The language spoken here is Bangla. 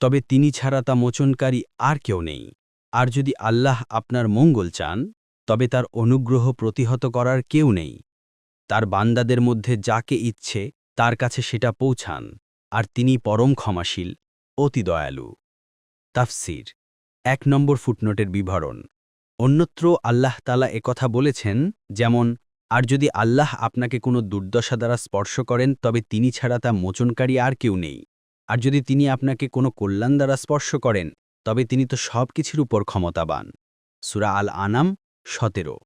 তবে তিনি ছাড়া তা মোচনকারী আর কেউ নেই। আর যদি আল্লাহ আপনার মঙ্গল চান, তবে তার অনুগ্রহ প্রতিহত করার কেউ নেই। তার বান্দাদের মধ্যে যাকে ইচ্ছে, তার কাছে সেটা পৌঁছান, আর তিনি পরম ক্ষমাশীল, অতি দয়ালু। তাফসির, এক নম্বর ফুটনোটের বিবরণ। অন্যত্র আল্লাহ তালা একথা বলেছেন, যেমন, আর যদি আল্লাহ আপনাকে কোনো দুর্দশা দ্বারা স্পর্শ করেন, তবে তিনি ছাড়া তা মোচনকারী আর কেউ নেই। আর যদি তিনি আপনাকে কোনো কল্যাণ দ্বারা স্পর্শ করেন, তবে তিনি তো সব কিছুর উপর ক্ষমতাবান। সুরা আল আনাম সতেরো।